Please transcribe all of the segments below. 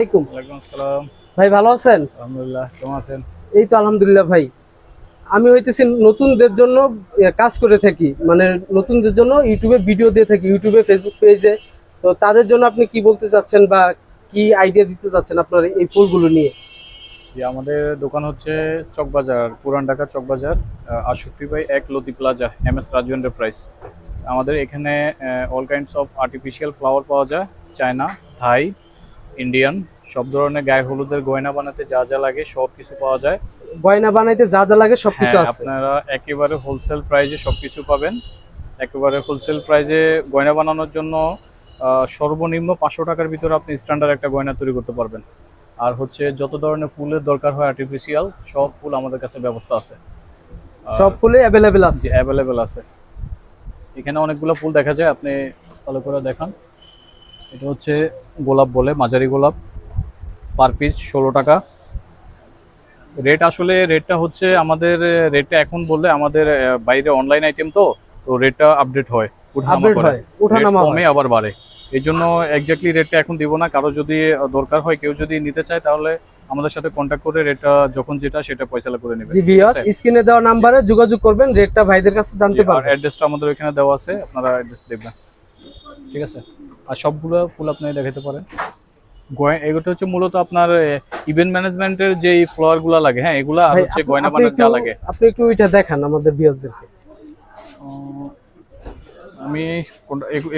আলাইকুম। আসসালাম। ভাই ভালো আছেন? আলহামদুলিল্লাহ কেমন আছেন? এই তো আলহামদুলিল্লাহ ভাই। আমি হইতেছি নতুনদের জন্য কাজ করে থাকি। মানে নতুনদের জন্য ইউটিউবে ভিডিও দিয়ে থাকি ইউটিউবে ফেসবুক পেজে তো তাদের জন্য আপনি কি বলতে চাচ্ছেন বা কি আইডিয়া দিতে চাচ্ছেন আপনার এই ফুলগুলো নিয়ে? আমাদের দোকান হচ্ছে চকবাজার পুরান ঢাকা চকবাজার আশুক্তি বাই এক লতি plaza M S Raju enterprise আমাদের এখানে all kinds of artificial flower পাওয়া যায় চায়না থাই ইন্ডিয়ান সব ধরনের গায়ে হলুদের গয়না বানাতে যা যা লাগে সব কিছু পাওয়া যায়। গয়না বানাইতে যা যা লাগে সবকিছু হ্যাঁ, আছে। আপনারা একেবারে হোলসেল প্রাইজে সবকিছু পাবেন। একেবারে হোলসেল প্রাইজে গয়না বানানোর জন্য সর্বনিম্ন পাঁচশো টাকার ভিতরে আপনি স্ট্যান্ডার্ড একটা গয়না তৈরি করতে পারবেন। আর হচ্ছে যত ধরনের ফুলের দরকার হয় আর্টিফিশিয়াল সব ফুল আমাদের কাছে ব্যবস্থা আছে। সব ফুলে অ্যাভেলেবেল আছে। অ্যাভেলেবেল আছে। এখানে অনেকগুলো ফুল দেখা যায় আপনি ভালো করে দেখান। এটা হচ্ছে গোলাপ বলে মাঝারি গোলাপ পার পিস ষোলো টাকা। রেট আসলে রেটটা হচ্ছে আমাদের রেটটা এখন বললে আমাদের বাইরে অনলাইন আইটেম তো তো রেটটা আপডেট হয় কমে আবার বাড়ে। এই জন্য এক্স্যাক্টলি রেটটা এখন দিব না। কারও যদি দরকার হয় কেউ যদি নিতে চায় তাহলে আমাদের সাথে কন্ট্যাক্ট করে রেটটা যখন যেটা সেটা পয়সালা করে নেবে জি ভিউয়ার্স স্ক্রিনে দেওয়া নাম্বারে যোগাযোগ করবেন রেটটা ভাইদের কাছে জানতে পারবেন। অ্যাড্রেসটা আমাদের এখানে দেওয়া আছে আপনারা অ্যাড্রেস দেখবেন। ঠিক আছে? আর সবগুলো ফুল আপনি দেখাতে পারেন। এগুলো হচ্ছে মূলত আপনার ইভেন্ট ম্যানেজমেন্টের যে ফ্লোয়ারগুলো লাগে হ্যাঁ এগুলা হচ্ছে গয়না বানাতে যা লাগে। আপনি একটু ওইটা দেখান আমাদের ভিউয়ার্সদেরকে আমি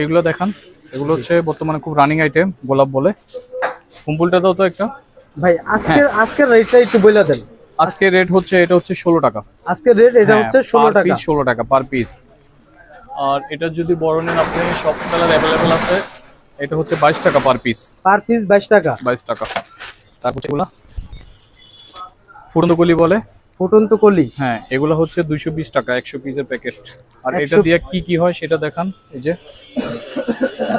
এগুলো দেখান। এগুলো হচ্ছে বর্তমানে খুব রানিং আইটেম গোলাপ বলে। কুম্পুলটা দাও তো একটা। ভাই আজকের হ্যাঁ। আজকের রেটটা একটু বলে দেন। আজকে রেট হচ্ছে এটা হচ্ছে ষোলো টাকা। আজকের রেট এটা হচ্ছে ষোলো টাকা। পিস ষোলো টাকা পার পিস আর এটা যদি বড় নেন আপনি সব কালার অ্যাভেলেবেল আছে। এটা হচ্ছে বাইশ টাকা পার পিস পার পিস বাইশ টাকা। বাইশ টাকা। তারপর এগুলা। ফুরন্দকলি বলে? ফুটন্ত কলি। হ্যাঁ এগুলো হচ্ছে দুইশো বিশ টাকা একশো পিসের প্যাকেট আর এটা দিয়ে কি কি হয় সেটা দেখান এই যে।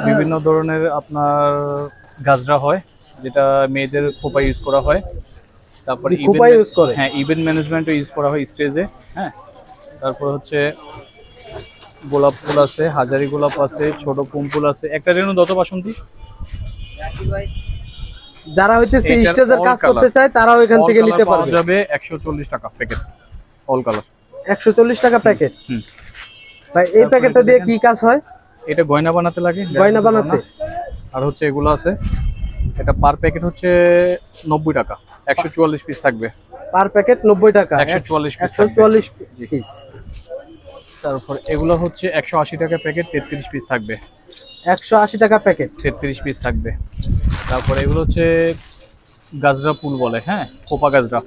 বিভিন্ন ধরনের আপনার গাজরা হয় যেটা মেয়েদের খোপা ইউজ করা হয়। তারপর জি, খোপা use করে? হ্যাঁ ইভেন্ট ম্যানেজমেন্টও ইউজ করা হয় স্টেজে হ্যাঁ। তারপর হচ্ছে গোলাপ ফুল আছে হাজারি গোলাপ আছে ছোট কুমফুল আছে। একটা রেণু দত বাসন্তী। যারা হইতেছে স্টেজের কাজ করতে চায় তারাও এখান থেকে নিতে পারবে। যাবে একশো চল্লিশ টাকা প্যাকেট অল কালার একশো চল্লিশ টাকা প্যাকেট হুম। ভাই এই প্যাকেটটা দিয়ে কি কাজ হয়? এটা গয়না বানাতে লাগে গয়না বানাতে? আর হচ্ছে এগুলো আছে। এটা পার প্যাকেট হচ্ছে নব্বই টাকা। একশো চুয়াল্লিশ পিস থাকবে। পার প্যাকেট নব্বই টাকা। একশো চুয়াল্লিশ পিস একশো চুয়াল্লিশ জি। পিস তারপর এগুলো হচ্ছে একশো আশি টাকা প্যাকেট তেত্রিশ পিস থাকবে। একশো আশি টাকা প্যাকেট। তেত্রিশ পিস থাকবে। তারপর এগুলো হচ্ছে গাজরা ফুল বলে হ্যাঁ? কোপা গাজরা।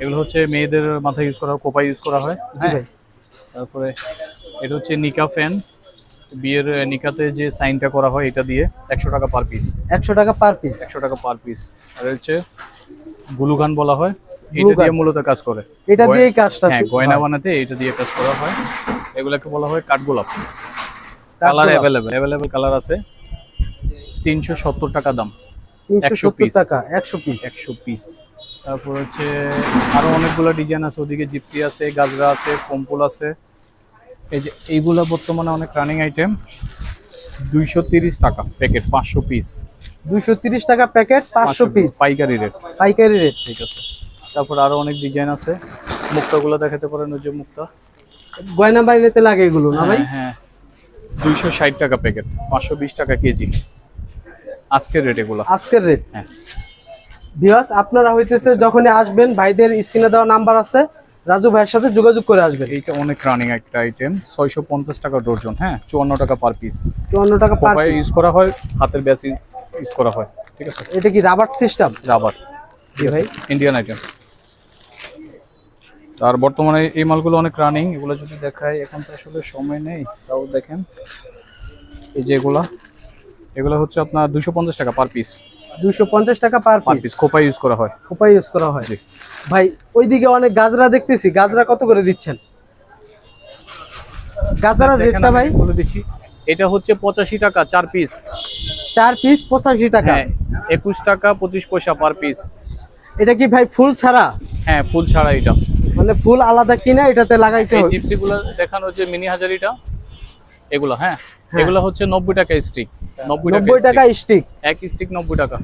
এগুলো হচ্ছে মেয়েদের মাথায় ইউজ করা হয় কোপা ইউজ করা হয় হ্যাঁ? তারপরে এটা হচ্ছে নিকা ফ্যান। বিয়ের নিকাতে যে সাইনটা করা হয় এটা দিয়ে একশো টাকা পার পিস একশো টাকা পার পিস একশো টাকা পার পিস আর হচ্ছে গুলুগান বলা হয়। এটা দিয়ে মূলত কাজ করে। এটা দিয়ে কাজটা হ্যাঁ গয়না বানাতে এটা দিয়ে কাজ করা হয়। এগুলোকে বলা হয় কাঠগোলাপ কালার। অ্যাভেলেবেল অ্যাভেলেবেল কালার আছে। তিনশো সত্তর টাকা দাম। তিনশো 100 টাকা একশো পিস একশো পিস তারপর হচ্ছে আরও অনেকগুলো ডিজাইন আছে ওদিকে জিপসি আছে গাজরা আছে কম্পুল আছে। এই যে এইগুলা বর্তমানে অনেক রানিং আইটেম দুইশো টাকা প্যাকেট পাঁচশো পিস দুইশো টাকা প্যাকেট পাঁচশো পিস পাইকারি রেট পাইকারি রেট ঠিক আছে। তারপর আরও অনেক ডিজাইন আছে। মুক্তাগুলো দেখাতে পারেন ওই যে মুক্তা। গয়না বাইরেতে লাগে এগুলো না ভাই? হ্যাঁ হ্যাঁ। দুইশো ষাট টাকা প্যাকেট পাঁচশো বিশ টাকা কেজি। আজকের রেট এগুলো। আজকের রেট হ্যাঁ। ভিউয়ার্স আপনারা হইতেছে যখনই আসবেন ভাইদের স্ক্রিনে দেওয়া নাম্বার আছে রাজু ভাইয়ের সাথে যোগাযোগ করে আসবেন। এইটা অনেক রানিং একটা আইটেম ছয়শো পঞ্চাশ টাকা ডর্জন হ্যাঁ চুয়ান্ন টাকা পার পিস চুয়ান্ন টাকা পার কোপায় ইউজ করা হয় হাতের ব্যাস ইউজ করা হয়। ঠিক আছে? এটা কি রাবার সিস্টেম রাবার জি ভাই। ইন্ডিয়ান আইটেম আর বর্তমানে এই মালগুলো অনেক রানিং এগুলো যদি দেখায় এখন তো আসলে সময় নেই তাও দেখেন। এই যে এগুলা এগুলো হচ্ছে আপনার দুশো পঞ্চাশ টাকা পার পিস দুইশো পঞ্চাশ টাকা পার পিস খোপা ইউজ করা হয়। ইউজ করা হয়। ভাই ওইদিকে অনেক গাজরা দেখতেছি। গাজরা কত করে দিচ্ছেন? গাজরার রেটটা ভাই? বলে দিচ্ছি এটা হচ্ছে পঁচাশি টাকা চার পিস চার পিস পঁচাশি টাকা। হ্যাঁ একুশ টাকা পঁচিশ পয়সা পার পিস এটা কি ভাই ফুল ছাড়া? হ্যাঁ ফুল ছাড়া এটা। মানে ফুল আলাদা কিনে এটাতে লাগাইতে হবে। জিপসি গুলো দেখানো যে মিনি হাজারিটা এগুলো হ্যাঁ? এগুলো হচ্ছে নব্বই টাকা স্টিক নব্বই নব্বই টাকা টাকা স্টিক এক স্টিক নব্বই টাকা।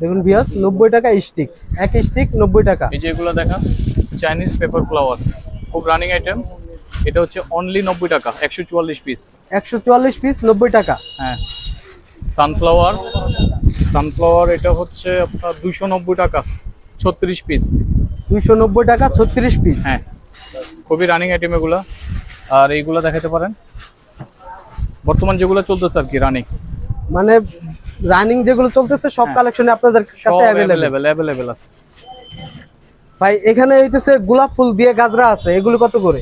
দেখুন ভিয়াস নব্বই টাকা স্টিক এক স্টিক নব্বই টাকা। এই যে এগুলো দেখা চাইনিজ পেপার ফ্লাওয়ার খুব রানিং আইটেম এটা হচ্ছে অনলি নব্বই টাকা একশো চুয়াল্লিশ পিস একশো চুয়াল্লিশ পিস নব্বই টাকা। হ্যাঁ। সানফ্লাওয়ার সানফ্লাওয়ার এটা হচ্ছে আপনার দুশো নব্বই টাকা ছত্রিশ পিস দুইশো নব্বই টাকা ছত্রিশ পিস হ্যাঁ খুবই রানিং আইটেম এগুলো। আর এইগুলো দেখাতে পারেন। বর্তমান যেগুলো চলতেছে আর কি রানিং মানে রানিং যেগুলো চলতেছে সব হ্যাঁ। কালেকশনে আপনাদের কাছে অ্যাভেলেবেল অ্যাভেলেবেল আছে। ভাই এখানে হইতেছে গোলাপ ফুল দিয়ে গাজরা আছে এগুলো কত করে?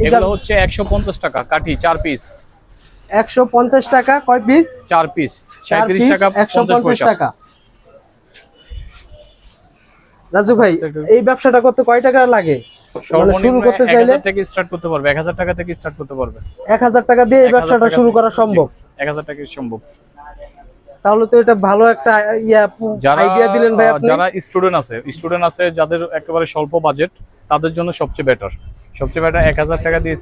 এগুলো হচ্ছে একশো পঞ্চাশ টাকা কাঠি চার পিস একশো পঞ্চাশ টাকা কয় পিস চার পিস সাঁত্রিশ টাকা একশো পঞ্চাশ পঞ্চাশ পয়সা। টাকা। রাজু ভাই এই ব্যবসাটা করতে কয় টাকা লাগে? শুরু করতে চাইলে থেকে স্টার্ট করতে পারবে এক হাজার টাকা থেকে স্টার্ট করতে পারবে। এক হাজার টাকা দিয়ে এই ব্যবসাটা শুরু করা সম্ভব? এক হাজার টাকা সম্ভব। তাহলে তো এটা ভালো একটা আইডিয়া দিলেন ভাই আপনি। যারা স্টুডেন্ট আছে স্টুডেন্ট আছে যাদের একেবারে স্বল্প বাজেট তাদের জন্য সবচেয়ে বেটার সবচেয়ে বেটার এক হাজার টাকা দিয়ে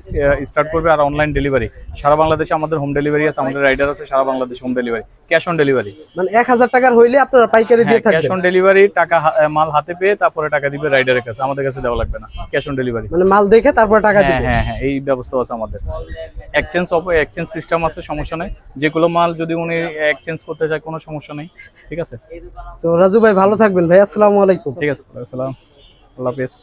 স্টার্ট করবে আর অনলাইন ডেলিভারি সারা বাংলাদেশে আমাদের হোম ডেলিভারি আছে আমাদের রাইডার আছে সারা Bangladesh home delivery cash on delivery মানে এক হাজার টাকার হইলে আপনারা পাইকারি দিয়ে ক্যাশ অন ডেলিভারি টাকা মাল হাতে পেয়ে তারপরে টাকা দিবে রাইডারের কাছে। আমাদের কাছে দেওয়া লাগবে না। ক্যাশ অন ডেলিভারি মানে মাল দেখে তারপর টাকা হ্যাঁ দিবেন হ্যাঁ হ্যাঁ এই ব্যবস্থা আছে আমাদের। এক্সচেঞ্জ অফ এক্সচেঞ্জ সিস্টেম আছে সমস্যা নেই। যেগুলো মাল যদি উনি এক্সচেঞ্জ করতে চায় কোনো সমস্যা নেই। ঠিক আছে? তো রাজু ভাই ভালো থাকবেন ভাই। আসসালামু আলাইকুম। ঠিক আছে আসসালাম। আল্লাহ হাফেজ।